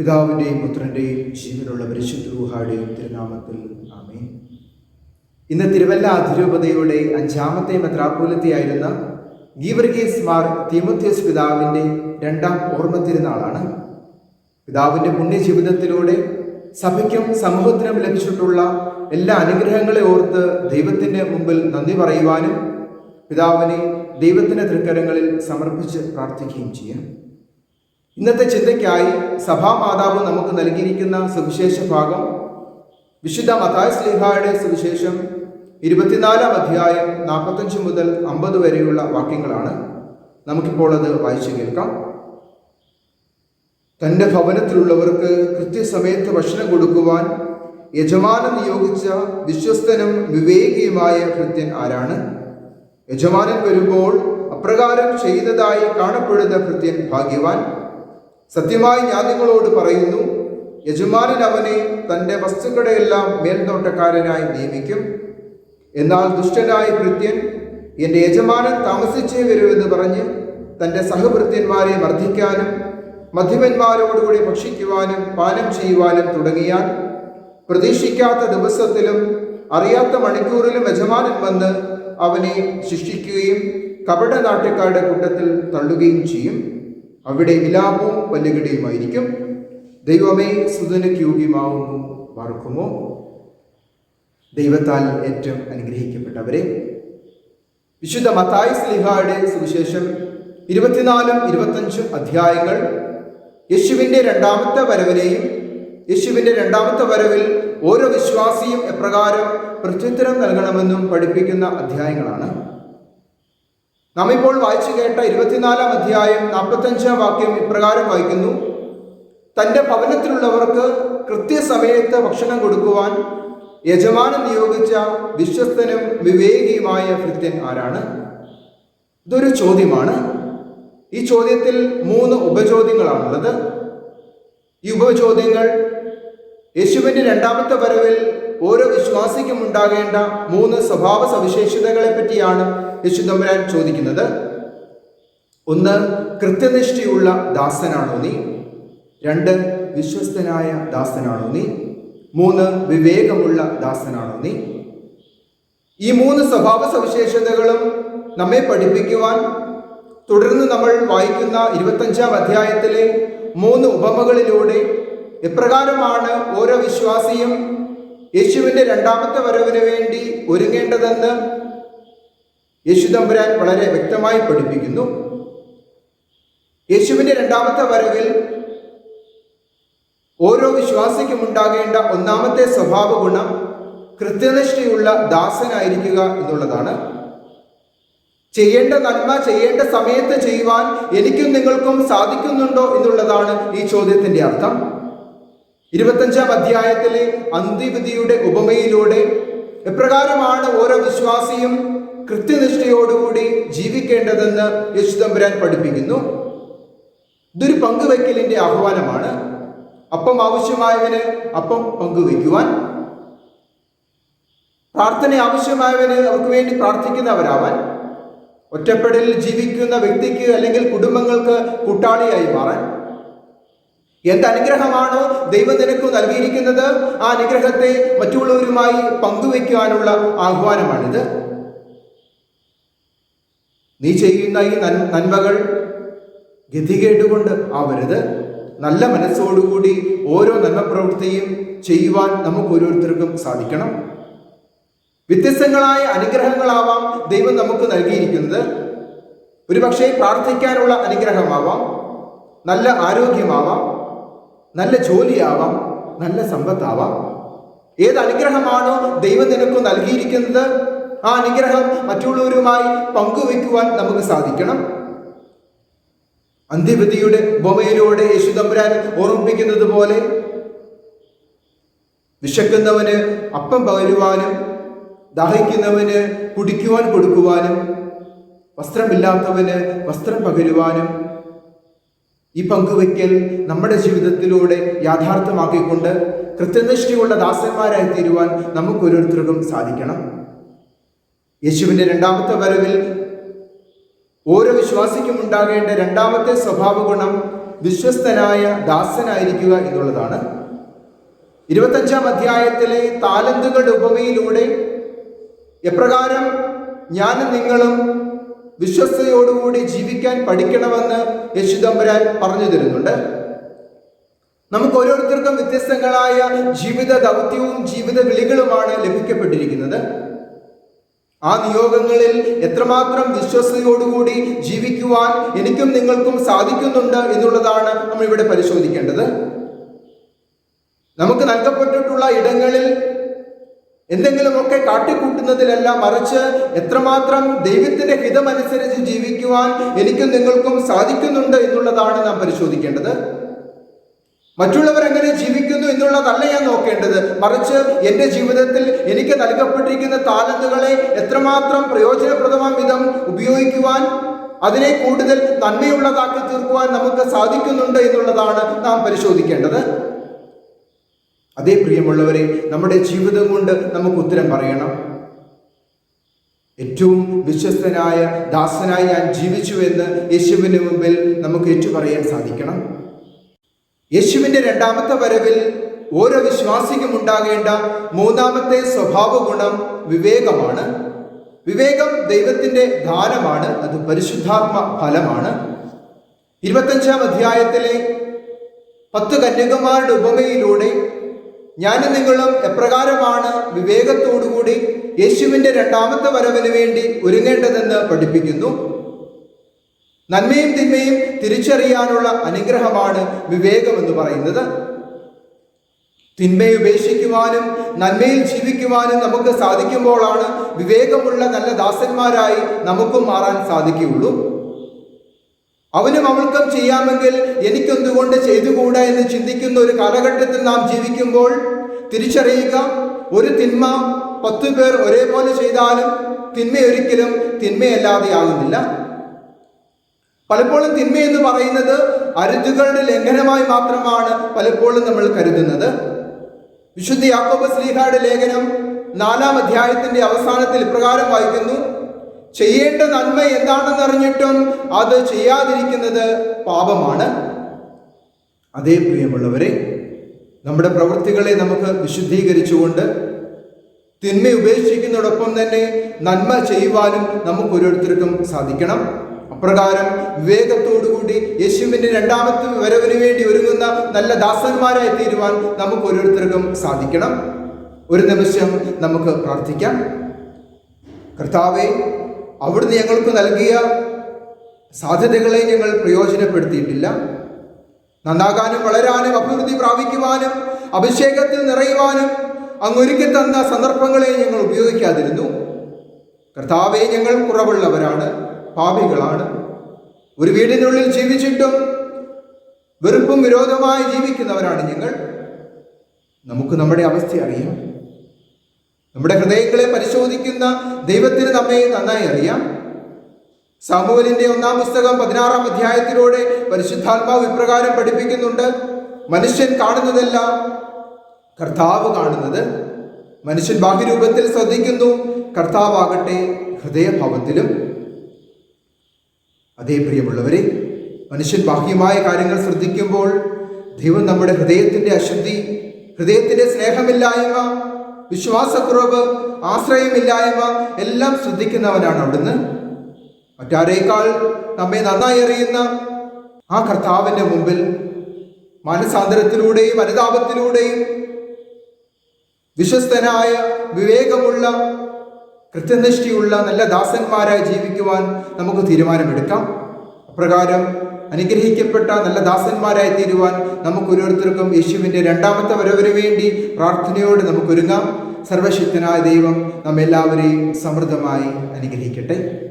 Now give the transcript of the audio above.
പിതാവിന്റെയും പുത്രന്റെയും ജീവനുള്ള പരിശുദ്ധ റൂഹായുടെയും തിരുനാമത്തിൽ ആമേ ഇന്ന് തിരുവല്ല അതിരൂപതയുടെ അഞ്ചാമത്തെ മെത്രാപൂലത്തെയായിരുന്ന ഗീവർഗീസ് മാർ തീമുത്യസ് പിതാവിന്റെ രണ്ടാം ഓർമ്മ തിരുനാളാണ് പിതാവിന്റെ പുണ്യജീവിതത്തിലൂടെ സഭയ്ക്കും സമൂഹത്തിനും ലഭിച്ചിട്ടുള്ള എല്ലാ അനുഗ്രഹങ്ങളെ ഓർത്ത് ദൈവത്തിന്റെ മുമ്പിൽ നന്ദി പറയുവാനും പിതാവിനെ ദൈവത്തിന്റെ തൃക്കരങ്ങളിൽ സമർപ്പിച്ച് പ്രാർത്ഥിക്കുകയും ചെയ്യാം. ഇന്നത്തെ ചിന്തയ്ക്കായി സഭാമാതാവ് നമുക്ക് നൽകിയിരിക്കുന്ന സുവിശേഷ ഭാഗം വിശുദ്ധ മതായ സ്ലിഹായുടെ സുവിശേഷം ഇരുപത്തിനാലാം അധ്യായം നാൽപ്പത്തഞ്ച് മുതൽ അമ്പത് വരെയുള്ള വാക്യങ്ങളാണ്. നമുക്കിപ്പോൾ അത് വായിച്ചു കേൾക്കാം. തന്റെ ഭവനത്തിലുള്ളവർക്ക് കൃത്യസമയത്ത് ഭക്ഷണം കൊടുക്കുവാൻ യജമാനൻ നിയോഗിച്ച വിശ്വസ്തനും വിവേകിയുമായ ഭൃത്യൻ ആരാണ്? യജമാനൻ വരുമ്പോൾ അപ്രകാരം ചെയ്തതായി കാണപ്പെടുന്ന ഭൃത്യൻ ഭാഗ്യവാൻ സത്യമായി ഞാൻ നിങ്ങളോട് പറയുന്നു യജമാനൻ അവനെ തന്റെ വസ്തുക്കളുടെയെല്ലാം മേൽനോട്ടക്കാരനായി നിയമിക്കും. എന്നാൽ ദുഷ്ടനായ ഭൃത്യൻ എന്റെ യജമാനൻ താമസിച്ചേ വരുമെന്ന് പറഞ്ഞ് തന്റെ സഹഭൃത്യന്മാരെ മർദ്ദിക്കാനും മധ്യമന്മാരോടുകൂടി ഭക്ഷിക്കുവാനും പാനം ചെയ്യുവാനും തുടങ്ങിയാൽ പ്രതീക്ഷിക്കാത്ത ദിവസത്തിലും അറിയാത്ത മണിക്കൂറിലും യജമാനൻ വന്ന് അവനെ ശിക്ഷിക്കുകയും കപട നാട്ടുകാരുടെ കൂട്ടത്തിൽ തള്ളുകയും ചെയ്യും. അവിടെ വിലാപവും വല്ലുകിടയുമായിരിക്കും ദൈവമേ സുതനയ്ക്ക് യോഗ്യമാവുന്നു മറക്കുമോ? ദൈവത്താൽ ഏറ്റവും അനുഗ്രഹിക്കപ്പെട്ടവരെ. വിശുദ്ധ മത്തായി സ്ലിഹായുടെ സുവിശേഷം ഇരുപത്തിനാലും ഇരുപത്തഞ്ചും അധ്യായങ്ങൾ. യേശുവിന്റെ രണ്ടാമത്തെ വരവിനെയും യേശുവിന്റെ രണ്ടാമത്തെ വരവിൽ ഓരോ വിശ്വാസിയും എപ്രകാരം പ്രത്യുത്തരം നൽകണമെന്നും പഠിപ്പിക്കുന്ന അധ്യായങ്ങളാണ്. നാം ഇപ്പോൾ വായിച്ചു കേട്ട ഇരുപത്തിനാലാം അധ്യായം നാൽപ്പത്തഞ്ചാം വാക്യം ഇപ്രകാരം വായിക്കുന്നു. തന്റെ ഭവനത്തിലുള്ളവർക്ക് കൃത്യസമയത്ത് ഭക്ഷണം കൊടുക്കുവാൻ യജമാനൻ നിയോഗിച്ച വിശ്വസ്തനും വിവേകിയുമായ ഭൃത്യൻ ആരാണ്? ഇതൊരു ചോദ്യമാണ്. ഈ ചോദ്യത്തിൽ മൂന്ന് ഉപചോദ്യങ്ങളാണുള്ളത്. ഈ ഉപചോദ്യങ്ങൾ യേശുവിന്റെ രണ്ടാമത്തെ വരവിൽ ഓരോ വിശ്വാസിക്കും ഉണ്ടാകേണ്ട മൂന്ന് സ്വഭാവ സവിശേഷതകളെ പറ്റിയാണ് യേശു തമ്പുരാൻ ചോദിക്കുന്നത് ഒന്ന് കൃത്യനിഷ്ഠയുള്ള ദാസനാണോ നീ? രണ്ട് വിശ്വസ്തനായ ദാസനാണോ നീ? മൂന്ന് വിവേകമുള്ള ദാസനാണോ നീ? ഈ മൂന്ന് സ്വഭാവ സവിശേഷതകളും നമ്മെ പഠിപ്പിക്കുവാൻ തുടർന്ന് നമ്മൾ വായിക്കുന്ന ഇരുപത്തഞ്ചാം അധ്യായത്തിലെ മൂന്ന് ഉപമകളിലൂടെ എപ്രകാരമാണ് ഓരോ വിശ്വാസിയും യേശുവിന്റെ രണ്ടാമത്തെ വരവിന് വേണ്ടി ഒരുങ്ങേണ്ടതെന്ന് യേശു തമ്പുരാൻ വളരെ വ്യക്തമായി പഠിപ്പിക്കുന്നു. യേശുവിന്റെ രണ്ടാമത്തെ വരവിൽ ഓരോ വിശ്വാസിക്കും ഉണ്ടാകേണ്ട ഒന്നാമത്തെ സ്വഭാവ ഗുണം കൃത്യനിഷ്ഠയുള്ള ദാസനായിരിക്കുക എന്നുള്ളതാണ്. ചെയ്യേണ്ട നന്മ ചെയ്യേണ്ട സമയത്ത് ചെയ്യുവാൻ എനിക്കും നിങ്ങൾക്കും സാധിക്കുന്നുണ്ടോ എന്നുള്ളതാണ് ഈ ചോദ്യത്തിന്റെ അർത്ഥം. ഇരുപത്തഞ്ചാം അധ്യായത്തിലെ അന്തിവിധിയുടെ ഉപമയിലൂടെ എപ്രകാരമാണ് ഓരോ വിശ്വാസിയും കൃത്യനിഷ്ഠയോടുകൂടി ജീവിക്കേണ്ടതെന്ന് യേശുദമ്പുരാൻ പഠിപ്പിക്കുന്നു. ഇതൊരു പങ്കുവയ്ക്കലിന്റെ ആഹ്വാനമാണ്. അപ്പം ആവശ്യമായവന് അപ്പം പങ്കുവയ്ക്കുവാൻ. പ്രാർത്ഥന ആവശ്യമായവന് അവർക്ക് വേണ്ടി പ്രാർത്ഥിക്കുന്നവരാവാൻ. ഒറ്റപ്പെടലിൽ ജീവിക്കുന്ന വ്യക്തിക്ക് അല്ലെങ്കിൽ കുടുംബങ്ങൾക്ക് കൂട്ടാളിയായി മാറാൻ. എന്ത് അനുഗ്രഹമാണോ ദൈവം നിനക്ക് നൽകിയിരിക്കുന്നത്? ആ അനുഗ്രഹത്തെ മറ്റുള്ളവരുമായി പങ്കുവയ്ക്കുവാനുള്ള ആഹ്വാനമാണിത്. നീ ചെയ്യുന്ന ഈ നന്മകൾ ഗതികേടുകൊണ്ട് ആവരുത്. നല്ല മനസ്സോടുകൂടി ഓരോ നന്മ പ്രവൃത്തിയും ചെയ്യുവാൻ നമുക്ക് ഓരോരുത്തർക്കും സാധിക്കണം. വ്യത്യസ്തങ്ങളായ അനുഗ്രഹങ്ങളാവാം ദൈവം നമുക്ക് നൽകിയിരിക്കുന്നത്. ഒരുപക്ഷെ പ്രാർത്ഥിക്കാനുള്ള അനുഗ്രഹമാവാം നല്ല ആരോഗ്യമാവാം നല്ല ജോലിയാവാം നല്ല സമ്പത്താവാം. ഏത് അനുഗ്രഹമാണോ ദൈവം നിനക്ക് നൽകിയിരിക്കുന്നത്? ആ അനുഗ്രഹം മറ്റുള്ളവരുമായി പങ്കുവെക്കുവാൻ നമുക്ക് സാധിക്കണം. അന്ത്യപതിയുടെ ബൊമയിലൂടെ യേശു തമ്പുരാൻ ഓർമ്മിപ്പിക്കുന്നത് പോലെ വിശക്കുന്നവന് അപ്പം പകരുവാനും ദാഹിക്കുന്നവന് കുടിക്കുവാൻ കൊടുക്കുവാനും വസ്ത്രമില്ലാത്തവന് വസ്ത്രം പകരുവാനും ഈ പങ്കുവയ്ക്കൽ നമ്മുടെ ജീവിതത്തിലൂടെ യാഥാർത്ഥ്യമാക്കിക്കൊണ്ട് കൃത്യനിഷ്ഠയുള്ള ദാസന്മാരായി തീരുവാൻ നമുക്ക് ഓരോരുത്തർക്കും സാധിക്കണം. യേശുവിന്റെ രണ്ടാമത്തെ വരവിൽ ഓരോ വിശ്വാസിക്കും ഉണ്ടാകേണ്ട രണ്ടാമത്തെ സ്വഭാവ ഗുണം വിശ്വസ്തനായ ദാസനായിരിക്കുക എന്നുള്ളതാണ്. ഇരുപത്തഞ്ചാം അധ്യായത്തിലെ താലന്തുകളുടെ ഉപമയിലൂടെ എപ്രകാരം ഞാനും നിങ്ങളും വിശ്വസ്തയോടുകൂടി ജീവിക്കാൻ പഠിക്കണമെന്ന് യശുദമ്പരാൻ പറഞ്ഞു തരുന്നുണ്ട്. നമുക്ക് ഓരോരുത്തർക്കും വ്യത്യസ്തങ്ങളായ ജീവിത ദൗത്യവും ജീവിത വിളികളുമാണ് ലഭിക്കപ്പെട്ടിരിക്കുന്നത്. ആ നിയോഗങ്ങളിൽ എത്രമാത്രം വിശ്വസ്തയോടുകൂടി ജീവിക്കുവാൻ എനിക്കും നിങ്ങൾക്കും സാധിക്കുന്നുണ്ട് എന്നുള്ളതാണ് നമ്മൾ ഇവിടെ പരിശോധിക്കേണ്ടത്. നമുക്ക് നൽകപ്പെട്ടിട്ടുള്ള ഇടങ്ങളിൽ എന്തെങ്കിലുമൊക്കെ കാട്ടിക്കൂട്ടുന്നതിലല്ല മറിച്ച് എത്രമാത്രം ദൈവത്തിന്റെ ഹിതമനുസരിച്ച് ജീവിക്കുവാൻ എനിക്കും നിങ്ങൾക്കും സാധിക്കുന്നുണ്ട് എന്നുള്ളതാണ് നാം പരിശോധിക്കേണ്ടത്. മറ്റുള്ളവർ എങ്ങനെ ജീവിക്കുന്നു എന്നുള്ളതല്ല ഞാൻ നോക്കേണ്ടത്. മറിച്ച് എന്റെ ജീവിതത്തിൽ എനിക്ക് നൽകപ്പെട്ടിരിക്കുന്ന താലന്തുകളെ എത്രമാത്രം പ്രയോജനപ്രദമാം വിധം ഉപയോഗിക്കുവാൻ അതിനെ കൂടുതൽ നന്മയുള്ളതാക്കി തീർക്കുവാൻ നമുക്ക് സാധിക്കുന്നുണ്ട് എന്നുള്ളതാണ് നാം പരിശോധിക്കേണ്ടത്. അതേ പ്രിയമുള്ളവരെ നമ്മുടെ ജീവിതം കൊണ്ട് നമുക്ക് ഉത്തരം പറയണം. ഏറ്റവും വിശ്വസ്തനായ ദാസനായി ഞാൻ ജീവിച്ചു എന്ന് യേശുവിന് മുമ്പിൽ നമുക്ക് ഏറ്റുപറയാൻ സാധിക്കണം. യേശുവിന്റെ രണ്ടാമത്തെ വരവിൽ ഓരോ വിശ്വാസിക്കും ഉണ്ടാകേണ്ട മൂന്നാമത്തെ സ്വഭാവ ഗുണം വിവേകമാണ്. വിവേകം ദൈവത്തിന്റെ ദാനമാണ് അത് പരിശുദ്ധാത്മ ഫലമാണ്. ഇരുപത്തഞ്ചാം അധ്യായത്തിലെ പത്ത് കന്യകമാരുടെ ഉപമയിലൂടെ ഞാനും നിങ്ങളും എപ്രകാരമാണ് വിവേകത്തോടുകൂടി യേശുവിന്റെ രണ്ടാമത്തെ വരവിന് വേണ്ടി ഒരുങ്ങേണ്ടതെന്ന് പഠിപ്പിക്കുന്നു. നന്മയും തിന്മയും തിരിച്ചറിയാനുള്ള അനുഗ്രഹമാണ് വിവേകം എന്ന് പറയുന്നത്. തിന്മയെ ഉപേക്ഷിക്കുവാനും നന്മയിൽ ജീവിക്കുവാനും നമുക്ക് സാധിക്കുമ്പോഴാണ് വിവേകമുള്ള നല്ല ദാസന്മാരായി നമുക്കും മാറാൻ സാധിക്കുകയുള്ളൂ. അവനും അവൾക്കും ചെയ്യാമെങ്കിൽ എനിക്കെന്തുകൊണ്ട് ചെയ്തുകൂടാ എന്ന് ചിന്തിക്കുന്ന ഒരു കാലഘട്ടത്തിൽ നാം ജീവിക്കുമ്പോൾ തിരിച്ചറിയുക ഒരു തിന്മ പത്തു പേർ ഒരേപോലെ ചെയ്താലും തിന്മ ഒരിക്കലും തിന്മയല്ലാതെയാകുന്നില്ല. പലപ്പോഴും തിന്മ എന്ന് പറയുന്നത് അരുതുകളുടെ ലംഘനമായി മാത്രമാണ് പലപ്പോഴും നമ്മൾ കരുതുന്നത്. വിശുദ്ധ യാക്കോബ് ശ്രീഹായുടെ ലേഖനം നാലാം അധ്യായത്തിന്റെ അവസാനത്തിൽ ഇപ്രകാരം വായിക്കുന്നു. ചെയ്യേണ്ട നന്മ എന്താണെന്ന് അറിഞ്ഞിട്ടും അത് ചെയ്യാതിരിക്കുന്നത് പാപമാണ്. അതേ പ്രിയമുള്ളവരെ നമ്മുടെ പ്രവൃത്തികളെ നമുക്ക് വിശുദ്ധീകരിച്ചുകൊണ്ട് തിന്മ ഉപേക്ഷിക്കുന്നതോടൊപ്പം തന്നെ നന്മ ചെയ്യുവാനും നമുക്ക് ഓരോരുത്തർക്കും സാധിക്കണം. അപ്രകാരം വിവേകത്തോടുകൂടി യേശുവിന്റെ രണ്ടാമത്തെ വരവിന് വേണ്ടി ഒരുങ്ങുന്ന നല്ല ദാസന്മാരായി തീരുവാൻ നമുക്ക് ഓരോരുത്തർക്കും സാധിക്കണം. ഒരു നിമിഷം നമുക്ക് പ്രാർത്ഥിക്കാം. കർത്താവെ അവിടുന്ന് ഞങ്ങൾക്ക് നൽകിയ സാധ്യതകളെ ഞങ്ങൾ പ്രയോജനപ്പെടുത്തിയിട്ടില്ല. നന്നാകാനും വളരാനും അഭിവൃദ്ധി പ്രാപിക്കുവാനും അഭിഷേകത്തിൽ നിറയുവാനും അങ്ങൊരുക്കി തന്ന സന്ദർഭങ്ങളെ ഞങ്ങൾ ഉപയോഗിക്കാതിരുന്നു. കർത്താവെ ഞങ്ങൾ കുറവുള്ളവരാണ്. പാപികളാണ്. ഒരു വീടിനുള്ളിൽ ജീവിച്ചിട്ടും വെറുപ്പും വിരോധമായി ജീവിക്കുന്നവരാണ് ഞങ്ങൾ. നമുക്ക് നമ്മുടെ അവസ്ഥ അറിയാം. നമ്മുടെ ഹൃദയങ്ങളെ പരിശോധിക്കുന്ന ദൈവത്തിന് നമ്മെ നന്നായി അറിയാം. സാമൂഹലിന്റെ ഒന്നാം പുസ്തകം പതിനാറാം അധ്യായത്തിലൂടെ പരിശുദ്ധാത്മാവ് ഇപ്രകാരം പഠിപ്പിക്കുന്നുണ്ട്. മനുഷ്യൻ കാണുന്നതല്ല കർത്താവ് കാണുന്നത്. മനുഷ്യൻ ബാഹ്യരൂപത്തിൽ ശ്രദ്ധിക്കുന്നു കർത്താവാകട്ടെ ഹൃദയഭാവത്തിലും. അതേ പ്രിയമുള്ളവരെ മനുഷ്യൻ ബാഹ്യമായ കാര്യങ്ങൾ ശ്രദ്ധിക്കുമ്പോൾ ദൈവം നമ്മുടെ ഹൃദയത്തിന്റെ അശുദ്ധി ഹൃദയത്തിന്റെ സ്നേഹമില്ലായ്മ വിശ്വാസക്കുറവ് ആശ്രയമില്ലായ്മ എല്ലാം ശ്രദ്ധിക്കുന്നവനാണ് അവിടുന്ന്. മറ്റാരേക്കാൾ നമ്മെ നന്നായി അറിയുന്ന ആ കർത്താവിന്റെ മുമ്പിൽ മാനസാന്തരത്തിലൂടെയും അനുതാപത്തിലൂടെയും വിശ്വസ്തനായ വിവേകമുള്ള കൃത്യനിഷ്ഠയുള്ള നല്ല ദാസന്മാരായി ജീവിക്കുവാൻ നമുക്ക് തീരുമാനമെടുക്കാം. അപ്രകാരം അനുഗ്രഹിക്കപ്പെട്ട നല്ല ദാസന്മാരായി തീരുവാൻ നമുക്ക് ഓരോരുത്തർക്കും യേശുവിന്റെ രണ്ടാമത്തെ വരവിന് വേണ്ടി പ്രാർത്ഥനയോട് നമുക്കൊരുങ്ങാം. സർവശക്തനായ ദൈവം നമ്മെല്ലാവരെയും സമൃദ്ധമായി അനുഗ്രഹിക്കട്ടെ.